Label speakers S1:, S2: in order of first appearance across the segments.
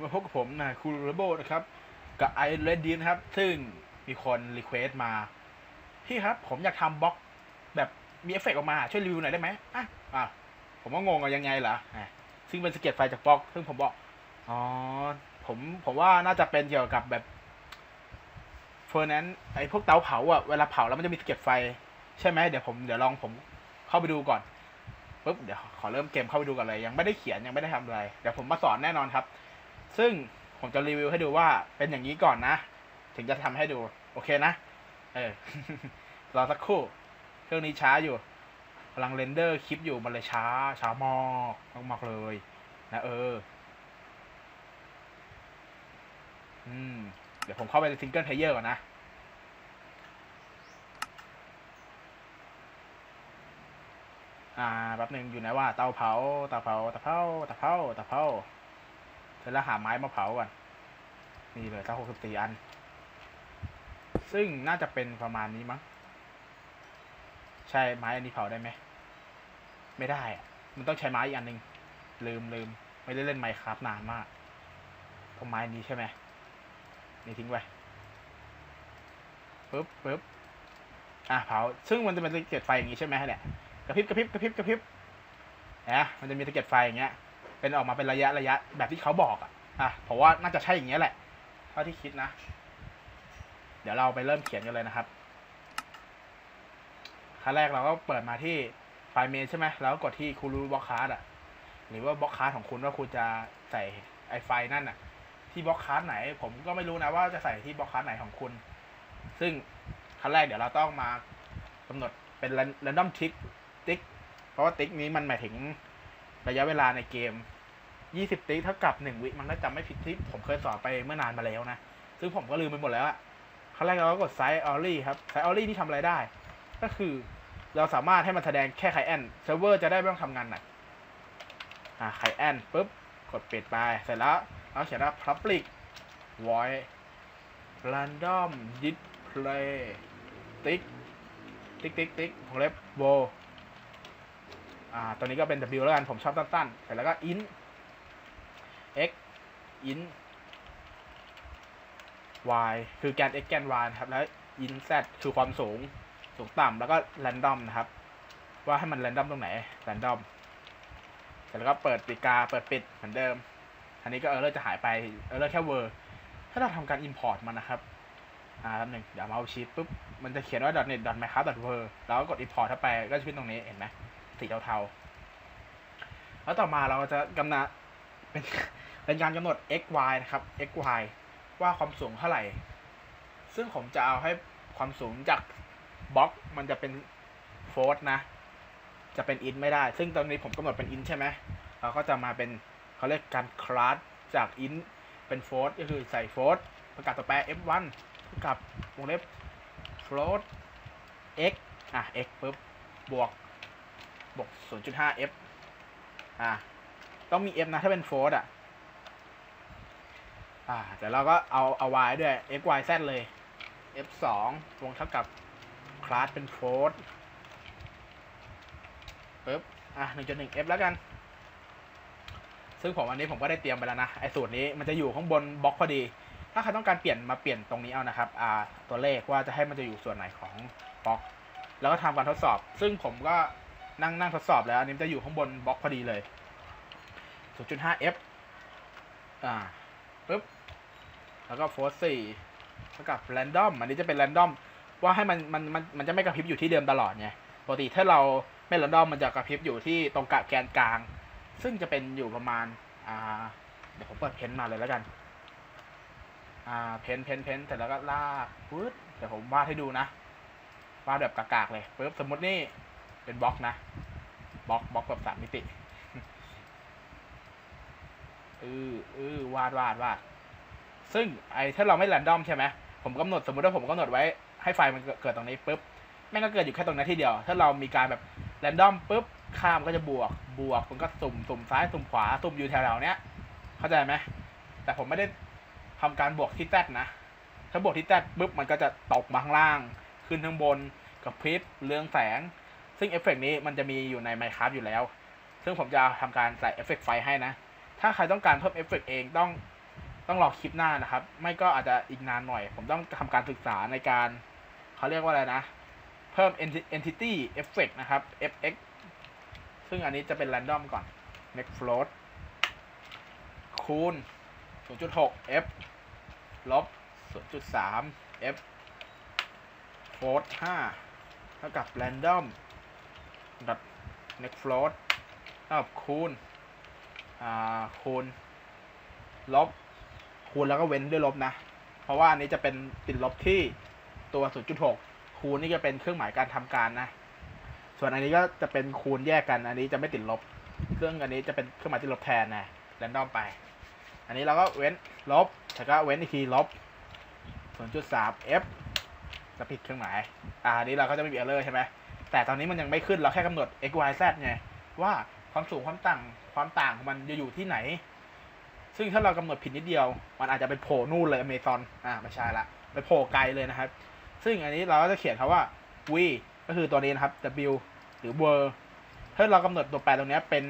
S1: มาพบกับผมนะคูรูโบนะครับ กับไอเรดดีนะครับ ซึ่งมีคนรีเควสต์มา พี่ครับ ผมอยากทำบล็อก แบบมีเอฟเฟกต์ออกมา ช่วยรีวิวหน่อยได้ไหมอะอะผมก็งงอะยังไงล่ะอะซึ่งเป็นสเก็ตไฟจากบล็อก ซึ่งผมบอก อ๋อ ผมผมว่าน่าจะเป็นเกี่ยวกับแบบเฟอร์นั้นไอพวกเตาเผาอะเวลาเผาแล้วมันจะมีสเก็ตไฟ ใช่ไหมเดี๋ยวผมเดี๋ยวลองผมเข้าไปดูก่อนปุ๊บเดี๋ยวขอเริ่มเกมเข้าไปดูกันเลย ยังไม่ได้เขียนยังไม่ได้ทำอะไร เดี๋ยวผมมาสอนแน่นอนครับ ซึ่งผมจะรีวิวให้ดูว่าเป็นอย่างนี้ก่อนนะ ถึงจะทำให้ดู โอเคนะ เออ รอสักครู่ เครื่องนี้ช้าอยู่กำลังเรนเดอร์คลิปอยู่มันเลยช้า ช้ามากมากเลยนะเออ อืม เดี๋ยวผมเข้าไปในซิงเกิลเพลเยอร์ก่อนนะอ่าแป๊บหนึ่งอยู่ไหนว่าเตาเผาเตาเผาเตาเผาเตาเผาเตาเผาเส ร็จแล้วหาไม้มาเผาก่อนนี่เลยตั้งหกสิบสี่อัน ซึ่งน่าจะเป็นประมาณนี้มั้ง ใช่ไม้อันนี้เผาได้ไหม ไม่ได้อะมันต้องใช้ไม้อีกอันหนึ่งลืมลืมไม่ได้เล่นไมค์ครับนานมากตรงไม้นี้ใช่ไหมนี่ทิ้งไว้ปึ๊บปึ๊บอะเผา ซึ่งมันจะเป็นเกล็ดไฟอย่างนี้ใช่ไหมเนี่ยกระพริบกระพริบกระพริบกระพริบนะมันจะมีสะเก็ดไฟอย่างเงี้ย เป็นออกมาเป็นระยะระยะแบบที่เขาบอกอะอะผมว่าน่าจะใช่อย่างเงี้ยแหละเท่าที่คิดนะ เดี๋ยวเราไปเริ่มเขียนกันเลยนะครับขั้นแรกเราก็เปิดมาที่ไฟล์เมนใช่ไหมแล้วก็กดที่คูรูบล็อกคาร์ดอะหรือว่าบล็อกคาร์ดของคุณว่าคุณจะใส่ไอไฟล์นั่นอะ ที่บล็อกคาร์ดไหน ผมก็ไม่รู้นะว่าจะใส่ที่บล็อกคาร์ดไหนของคุณ ซึ่งขั้นแรกเดี๋ยวเราต้องมากำหนดเป็น random tick ติ๊กเพราะว่าติ๊กนี้มันหมายถึง ระยะเวลาในเกม 20ติ๊กเท่ากับ 1 วิมันน่าจะไม่ผิดที่ผมเคยสอนไปเมื่อนานมาแล้วนะ ซึ่งผมก็ลืมไปหมดแล้วอะขั้นแรกเราก็กดไซส์ออลลี่ครับ ไซส์ออลลี่นี่ทำอะไรได้ ก็คือเราสามารถให้มันแสดงแค่ไคแอนเซิร์ฟเวอร์จะได้ไม่ต้องทำงานหนักอ่าไคแอนปุ๊บ กดปิดไป เสร็จแล้วเราเขียนว่า public void random display ติ๊กติ๊กติ๊กติ๊กของเล็บโว อ่าตัวนี้ก็เป็น W แล้วกัน ผมชอบสั้นๆเสร็จแล้วก็ int x int y คือแกน x แกน y นะครับ แล้ว int z คือความสูง สูงต่ำ แล้วก็ random นะครับ ว่าให้มัน random ตรงไหน random เสร็จแล้วก็เปิดปีกา เปิดปิดเหมือนเดิม อันนี้ก็เออร์จะหายไปเออร์แค่เวอร์ถ้าเราทำการ import มันนะครับ อ่าแป๊บหนึ่งเดี๋ยวมาเอาชีตปุ๊บ มันจะเขียนว่า .net .minecraft .ver แล้วก็กด import เข้าไป ก็จะขึ้นตรงนี้ เห็นไหม สีเทาๆ แล้วต่อมาเราจะกำหนดเป็นเป็นการกำหนด x y นะครับ x y ว่าความสูงเท่าไหร่ ซึ่งผมจะเอาให้ความสูงจากบล็อกมันจะเป็นโฟร์นะ จะเป็นอินไม่ได้ ซึ่งตอนนี้ผมกำหนดเป็นอินใช่ไหมเราก็จะมาเป็นเขาเรียกการคลาสจากอินเป็นโฟร์ก็คือใส่โฟร์ประกาศตัวแปร f1 กับวงเล็บ float x อะ x ปุ๊บบวก บวก0.5 f อะต้องมี f นะ ถ้าเป็น float อะ อ่า แต่เราก็เอาเอา y ด้วย f y z เลย f 2วงเท่ากับ class เป็น float ปุ๊บ อะ 1.1 f แล้วกัน ซึ่งผมอันนี้ผมก็ได้เตรียมไปแล้วนะ ไอ้สูตรนี้มันจะอยู่ข้างบนบล็อกพอดีถ้าใครต้องการเปลี่ยนมาเปลี่ยนตรงนี้เอานะครับอ่าตัวเลขว่าจะให้มันจะอยู่ส่วนไหนของบล็อก แล้วก็ทำการทดสอบ ซึ่งผมก็ นั่งนั่งทดสอบแล้วอันนี้มันจะอยู่ข้างบนบล็อกพอดีเลย 0.5 f อ่าปึ๊บแล้วก็โฟร์สี่เท่ากับ random อันนี้จะเป็น random ว่าให้มันมันมันมันจะไม่กระพริบอยู่ที่เดิมตลอดไงปกติถ้าเราไม่ random มันจะกระพริบอยู่ที่ตรงกะแกนกลาง ซึ่งจะเป็นอยู่ประมาณอ่าเดี๋ยวผมเปิดเพนมาเลยแล้วกัน อ่าเพนเพนเพนเสร็จแล้วก็ลากปึ๊ดเดี๋ยวผมวาดให้ดูนะวาดแบบกากๆเลยปึ๊บสมมตินี่เป็นบล็อกนะ บล็อกบล็อกแบบสามมิติเออเออวาดวาดวาดซึ่งไอ้ถ้าเราไม่แรนดอมใช่ไหมผมกำหนดสมมติว่าผมกำหนดไว้ให้ไฟมันเกิดตรงนี้ปุ๊บแม่งก็เกิดอยู่แค่ตรงนั้นที่เดียว ถ้าเรามีการแบบแรนดอมปุ๊บข้ามก็จะบวกบวกมันก็สุ่มสุ่มซ้ายสุ่มขวาสุ่มอยู่แถวๆเนี้ย เข้าใจไหมแต่ผมไม่ได้ทำการบวกที่แซดนะ ถ้าบวกที่แซดปุ๊บมันก็จะตกมาข้างล่าง ขึ้นข้างบนกับพริบเรืองแสง ซึ่งเอฟเฟกต์นี้มันจะมีอยู่ใน Minecraft อยู่แล้ว ซึ่งผมจะทำการใส่เอฟเฟกต์ไฟให้นะ ถ้าใครต้องการเพิ่มเอฟเฟกต์เองต้องต้องรอคลิปหน้านะครับ ไม่ก็อาจจะอีกนานหน่อย ผมต้องทำการศึกษาในการเขาเรียกว่าอะไรนะ เพิ่ม enti- entity effect นะครับ fx ซึ่งอันนี้จะเป็น random ก่อน next float คูณ 0.6 f ลบ 0.3 f float 5เท่ากับ random dot next float เท่ากับคูณอ่าคูณลบคูณแล้วก็เว้นด้วยลบนะ เพราะว่าอันนี้จะเป็นติดลบที่ตัว 0.6 คูณนี่จะเป็นเครื่องหมายการทำการนะ ส่วนอันนี้ก็จะเป็นคูณแยกกัน อันนี้จะไม่ติดลบ เครื่องอันนี้จะเป็นเครื่องหมายที่ลบแทนนะแรนดอมไป อันนี้เราก็เว้นลบแล้วก็เว้นอีกทีลบ 0.3 f จะผิดเครื่องหมาย อ่าอันนี้เราก็จะไม่มีเออร์เลอร์ใช่ไหม แต่ตอนนี้มันยังไม่ขึ้นเราแค่กำหนด x y z ไงว่าความสูงความต่างความต่างของมันจะอยู่ที่ไหน ซึ่งถ้าเรากำหนดผิดนิดเดียว มันอาจจะไปโผล่นู่นเลยอเมซอนอ่าไม่ใช่ละไปโผล่ไกลเลยนะครับ ซึ่งอันนี้เราก็จะเขียนคาว่า v ก็คือตัวนี้นะครับ w หรือ ver ถ้าเรากำหนดตัวแปรตรงนี้เป็น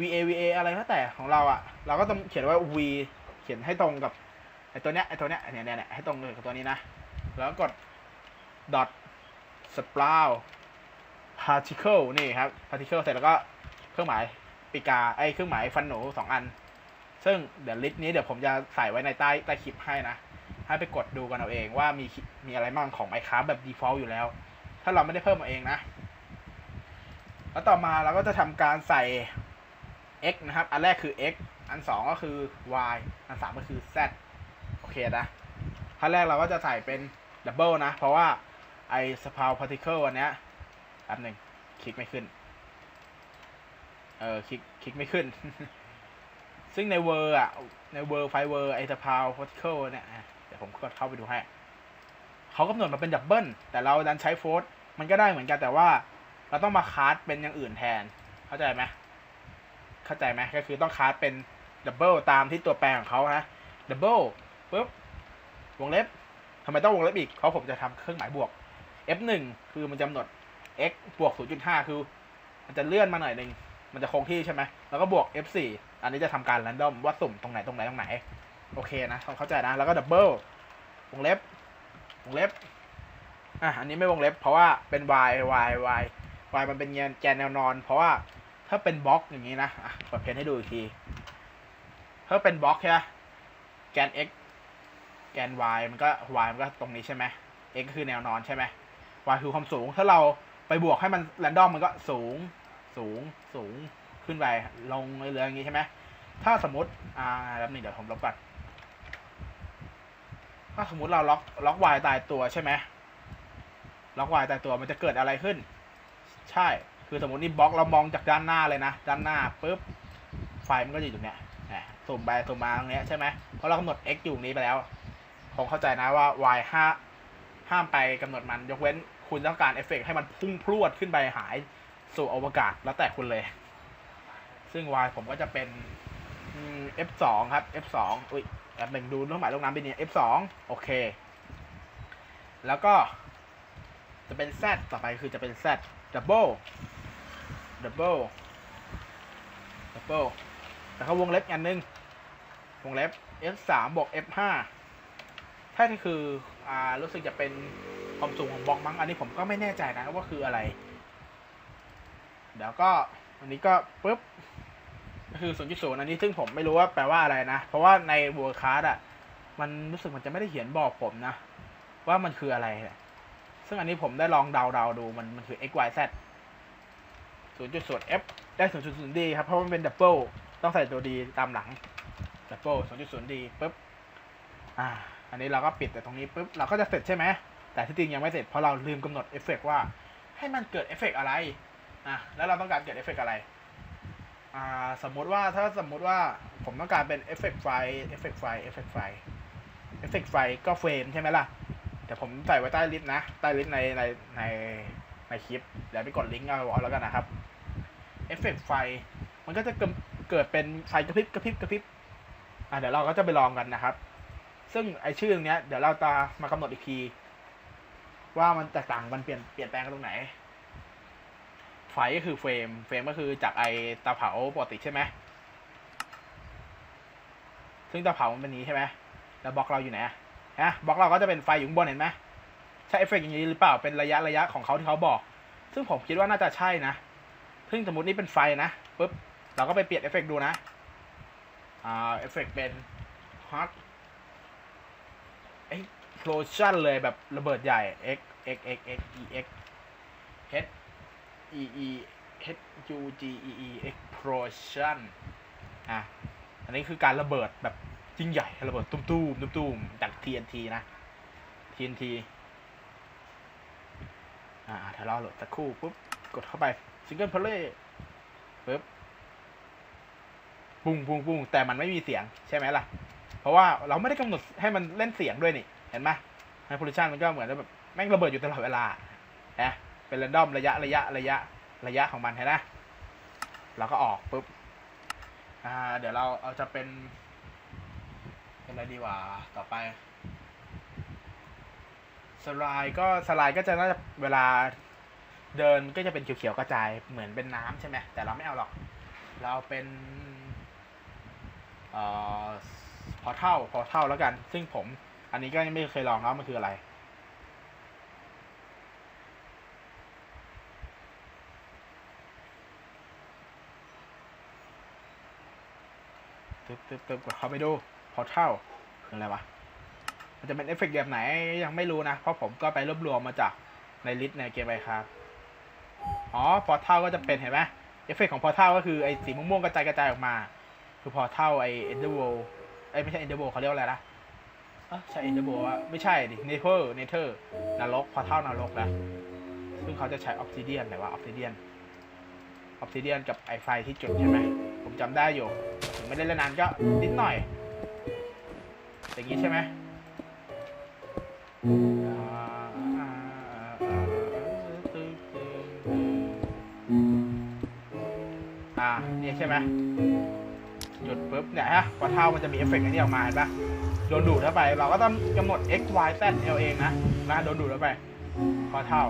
S1: va va อะไรก็แต่ของเราอะ่ะ เราก็ต้องเขียนว่า v เขียนให้ตรงกับไอ้ตัวเนี้ยไอ้ตัวเนี้ยเนี่ยเนี่ยเนี่ยให้ตรงกับตัวนี้นะ แล้วกด dot sprout particle นี่ครับ particle เสร็จแล้วก็เครื่องหมายปีกาไอ้เครื่องหมายฟันหนูสองอัน ซึ่งเดี๋ยวลิสต์นี้เดี๋ยวผมจะใส่ไว้ในใต้ใต้คลิปให้นะ ให้ไปกดดูกันเอาเองว่ามีมีอะไรบ้างของ Minecraft แบบ default อยู่แล้ว ถ้าเราไม่ได้เพิ่มมาเองนะ แล้วต่อมาเราก็จะทำการใส่ x นะครับ อันแรกคือ x อันสองก็คือ y อันสามก็คือ z โอเคนะขั้นแรกเราก็จะใส่เป็น double นะ เพราะว่าไอ้ spout particle อันเนี้ย แป๊บหนึ่งคลิกไม่ขึ้น เออคลิกคลิกไม่ขึ้น ซึ่งในเวอร์อะ ในเวอร์ไฟเวอร์ไอ้ spout particle เนี่ยเดี๋ยวผมกดเข้าไปดูให้เขากำหนดมาเป็นดับเบิลแต่เราดันใช้โฟร์มันก็ได้เหมือนกันแต่ว่าเราต้องมาคาร์ดเป็นอย่างอื่นแทน เข้าใจไหมเข้าใจไหมก็คือต้องคาร์ดเป็นดับเบิลตามที่ตัวแปรของเขานะดับเบิลปุ๊บวงเล็บทำไมต้องวงเล็บอีก เพราะผมจะทำเครื่องหมายบวก f1 คือมันจะกำหนด x บวก 0.5 คือ มันจะเลื่อนมาหน่อยหนึ่งมันจะคงที่ใช่ไหมแล้วก็บวก f4 อันนี้จะทำการ r รนดอมว่าสุ่มตรงไหนตรงไหนตรงไหน โอเคนะเข้าใจนะ แล้วก็ดับเบิลวงเล็บวงเล็บอะอันนี้ไม่วงเล็บ เพราะว่าเป็น y y y y มันเป็นแกนแนวนอน เพราะว่าถ้าเป็นบล็อกอย่างนี้นะอะเปิดเพนให้ดูอีกทีถ้าเป็นบล็อกใช่ไหมแกน x แกน y มันก็ y มันก็ตรงนี้ใช่ไหม x คือแนวนอนใช่ไหม y คือความสูง ถ้าเรา ไปบวกให้มันแรนดอมมันก็สูงสูงสูงขึ้นไปลงเรื่อยๆอย่างนี้ใช่ไหมถ้าสมมติอ่าแล้วนี่เดี๋ยวผมลบก่อนถ้าสมมติเราล็อกล็อกวายตายตัวใช่ไหมล็อกวายตายตัวมันจะเกิดอะไรขึ้น ใช่คือสมมตินี่บล็อกเรามองจากด้านหน้าเลยนะ ด้านหน้าปุ๊บไฟมันก็จะอยู่ตรงเนี้ยแหมสุ่มไปสุ่มมาตรงเนี้ยใช่ไหมเพราะเรากำหนด x อยู่ตรงนี้ไปแล้วคงเข้าใจนะว่า y ห้าห้ามไปกำหนดมันยกเว้น คุณต้องการเอฟเฟกต์ให้มันพุ่งพรวดขึ้นไปหายสู่อวกาศแล้วแต่คุณเลย ซึ่ง y ผมก็จะเป็น f2 ครับ f2 อุ้ยแป๊บหนึ่งดูเครื่องหมายลงน้ำเป็นเนี่ย F2 โอเค แล้วก็จะเป็น Z ต่อไปคือจะเป็น Z double double double แล้วก็วงเล็บอันหนึง วงเล็บ F3 บวก F5 ถ้านี่คือ อ่า รู้สึกจะเป็น ความสูงของบล็อกมั้งอันนี้ผมก็ไม่แน่ใจนะว่าคืออะไร เดี๋ยวก็อันนี้ก็ปุ๊บก็คือ 0.0 อันนี้ซึ่งผมไม่รู้ว่าแปลว่าอะไรนะ เพราะว่าใน World Card อะ มันรู้สึกมันจะไม่ได้เขียนบอกผมนะ ว่ามันคืออะไร ซึ่งอันนี้ผมได้ลองเดาๆดูมันมันคือ x y z 0.0 f ได้ 0.0 d ครับ เพราะมันเป็นดับเบิลต้องใส่ตัว d ตามหลังดับเบิล0.0 d ปุ๊บ อ่า อันนี้เราก็ปิดแต่ตรงนี้ปุ๊บ เราก็จะเสร็จใช่ไหม แต่ที่จริงยังไม่เสร็จเพราะเราลืมกำหนดเอฟเฟกว่า ให้มันเกิดเอฟเฟกอะไรอะแล้วเราต้องการเกิดเอฟเฟกอะไรอ่าสมมุติว่าถ้าสมมุติว่าผมต้องการเป็นเอฟเฟกต์ไฟเอฟเฟกต์ไฟเอฟเฟกต์ไฟเอฟเฟกต์ไฟก็เฟรมใช่ไหมล่ะแต่ผมใส่ไว้ใต้ลิสต์นะใต้ลิสต์ในในในในคลิปเดี๋ยวไปกดลิงก์เอาเอาแล้วกันนะครับเอฟเฟกต์ไฟมันก็จะเกิดเป็นไฟกระพริบกระพริบกระพริบอ่าเดี๋ยวเราก็จะไปลองกันนะครับ ซึ่งไอชื่อตรงเนี้ยเดี๋ยวเราจะมากำหนดอีกที ว่ามันแตกต่างมันเปลี่ยนเปลี่ยนแปลงกันตรงไหน ไฟก็คือเฟรม เฟรมก็คือจากไอตาเผาปกติใช่ไหมซึ่งตาเผามันเป็นนี้ใช่ไหมแล้วบล็อกเราอยู่ไหนอะฮะบล็อกเราก็จะเป็นไฟอยู่บนเห็นไหมใช่เอฟเฟกต์อย่างนี้หรือเปล่าเป็นระยะระยะของเขาที่เขาบอก ซึ่งผมคิดว่าน่าจะใช่นะซึ่งสมมตินี่เป็นไฟนะปุ๊บเราก็ไปเปลี่ยนเอฟเฟกต์ดูนะอ่าเอฟเฟกต์เป็น hot เอ้ explosion เลยแบบระเบิดใหญ่ x x x x e x h e e h u g e e explosion อะ อันนี้คือการระเบิดแบบยิ่งใหญ่ระเบิดตุ้มตุ้มตุ้มตุ้มจาก TNT นะ TNT อ่าเดี๋ยวรอโหลดสักครู่ปุ๊บ กดเข้าไป Single Play ปุ๊บปุ้งปุ้งปุ้งแต่มันไม่มีเสียงใช่ไหมล่ะ เพราะว่าเราไม่ได้กำหนดให้มันเล่นเสียงด้วยนี่ เห็นไหมไฮโพลิชันมันก็เหมือนแบบแม่งระเบิดอยู่ตลอดเวลานะเป็นเรนดอมระยะระยะระยะระยะของมันเห็นไหมเราก็ออกปุ๊บอ่าเดี๋ยวเราเอาจะเป็น เป็นอะไรดีว่าต่อไปสไลด์ก็สไลด์ก็จะน่าจะเวลาเดินก็จะเป็นเขียวๆกระจายเหมือนเป็นน้ำใช่ไหมแต่เราไม่เอาหรอก เราเป็นเอ่อพอเท่าพอเท่าแล้วกัน ซึ่งผม อันนี้ก็ยังไม่เคยลองแล้วมันคืออะไรตึ๊บตึ๊บตึ๊บเข้าไปดูพอเท่าคืออะไรวะ มันจะเป็นเอฟเฟกต์แบบไหนยังไม่รู้นะ เพราะผมก็ไปรวบรวมมาจากในลิสต์ในเกมไอครับ อ๋อ พอเท่าก็จะเป็นเห็นไหมเอฟเฟกต์ของพอเท่าก็คือไอ้สีม่วงๆกระจายกระจายออกมา คือพอเท่าไอ้เอ็นเดอร์โวไอ้ไม่ใช่เอ็นเดอร์โวเขาเรียกว่าอะไรนะ ใช่เอ็นเดอร์โวะไม่ใช่ดิเนเธอร์เนเธอร์นรกพอเท่านรกนะซึ่งเขาจะใช้ออ s ซิเดียนไหนว่าออ s ซิเดียนออ s ซิเดียนกับไอไฟที่จุดใช่ไหมผมจำได้อยู่ถึงไม่ได้เล่นนานก็นิดหน่อย อย่างนี้ใช่ไหมอ่าเนี่ยใช่ไหมหยุดปุ๊บเนี่ยฮะพอเท่ามันจะมีเอฟเฟกต์อันนี้ออกมาเห็นปะ โดนดูดเข้าไป เราก็ต้องกำหนด x y z เอาเองนะนะโดนดูดเข้าไปพอเท่า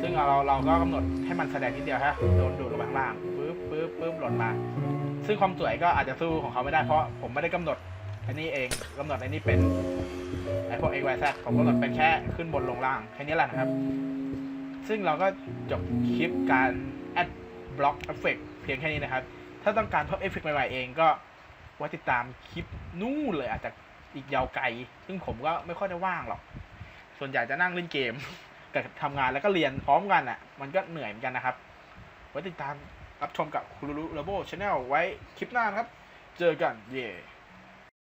S1: ซึ่งเราเราก็กำหนดให้มันแสดงนิดเดียวฮะโดนดูดลงไปข้างล่างปุ๊บปุ๊บปุ๊บหล่นมา ซึ่งความสวยก็อาจจะสู้ของเขาไม่ได้เพราะผมไม่ได้กำหนดอันนี้เองกำหนดอันนี้เป็นไอพวก x y z ผมกำหนดเป็นแค่ขึ้นบนลงล่างแค่นี้แหละนะครับ ซึ่งเราก็จบคลิปการ add block effect เพียงแค่นี้นะครับ ถ้าต้องการเพิ่มเอฟเฟกต์ใหม่ๆเองก็ ไว้ติดตามคลิปนู่นเลยอาจจะอีกยาวไกล ซึ่งผมก็ไม่ค่อยได้ว่างหรอก ส่วนใหญ่จะนั่งเล่นเกมกับทำงานแล้วก็เรียนพร้อมกันอะ มันก็เหนื่อยเหมือนกันนะครับ ไว้ติดตามรับชมกับคุรุรุเลโบชาแนลไว้คลิปหน้านะครับ เจอกันเย่